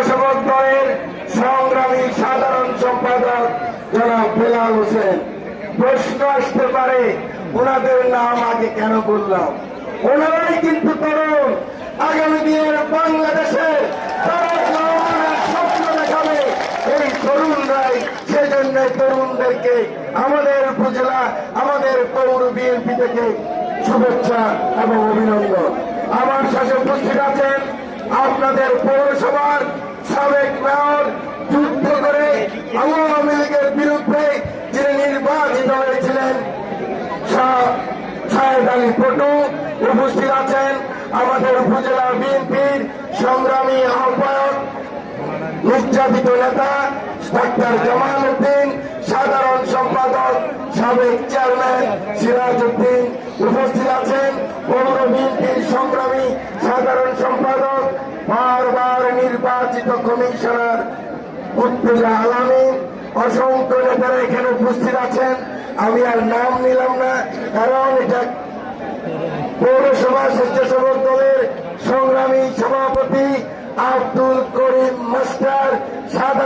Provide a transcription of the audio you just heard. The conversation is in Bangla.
স্বেচ্ছাসেবক দলের সংগ্রামী সাধারণ সম্পাদক জনাব বেলাল হোসেন। প্রশ্ন আসতে পারে, ওনাদের নাম আগে কেন বললাম? ওনারাই কিন্তু তরুণ। আগামী দিনের বাংলাদেশে স্বপ্ন দেখাবে। এই তরুণরাই সেজন্য তরুণদেরকে আমাদের উপজেলা, আমাদের পৌর বিএনপি থেকে শুভেচ্ছা এবং অভিনন্দন। আমার সাথে উপস্থিত আছেন আপনাদের পৌরসভার সাবেক মেয়র যুদ্ধ করে আওয়ামী লীগের বিরুদ্ধে যিনি নির্বাচিত হয়েছিলেন, শাহ- আলী পটু উপস্থিত আছেন। আমাদের উপজেলা বিএনপির সংগ্রামী আহ্বায়ক, নির্যাতিত নেতা ডাক্তার জামাল উদ্দিন, সাধারণ সম্পাদক সাবেক চেয়ারম্যান সিরাজ উদ্দিন উপস্থিত আছেন। পৌর বিএনপির সংগ্রামী সাধারণ সম্পাদক বারবার নির্বাচিত কমিশনার মুর্তুজা আলামী, অসংখ্য নেতারা এখানে উপস্থিত আছেন। আমি আর নাম নিলাম না, কারণ এটা পৌরসভা স্বেচ্ছাসেবক দলের সংগ্রামী সভাপতি আব্দুল করিম মাস্টার, সাধারণ